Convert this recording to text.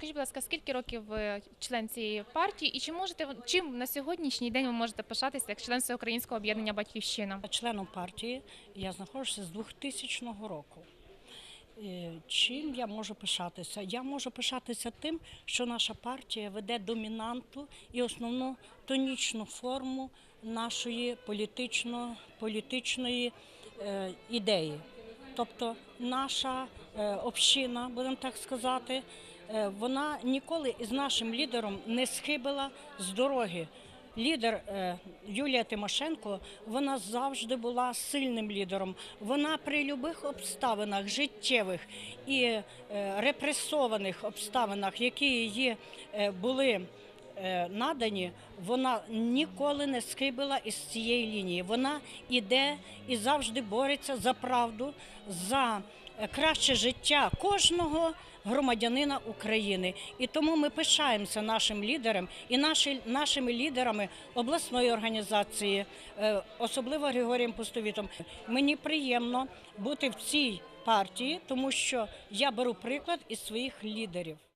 Скажіть, будь ласка, скільки років ви член цієї партії, і чи можете чим на сьогоднішній день ви можете пишатися як член Всеукраїнського об'єднання Батьківщина? Членом партії я знаходжуся з 2000 року. Е, Чим я можу пишатися? Я можу пишатися тим, що наша партія веде домінанту і основну тонічну форму нашої політично, політичної е, ідеї. Тобто наша е, община, будемо так сказати, е, вона ніколи із нашим лідером не схибила з дороги. Лідер е, Юлія Тимошенко вона завжди була сильним лідером. Вона при будь-яких обставинах життєвих і репресованих обставинах, які її були надані, вона ніколи не схибила із цієї лінії. Вона іде і завжди бореться за правду, за е, краще життя кожного громадянина України. І тому ми пишаємося нашим лідером і наші, нашими лідерами обласної організації, е, особливо Григорієм Пустовітом. Мені приємно бути в цій партії, тому що я беру приклад із своїх лідерів.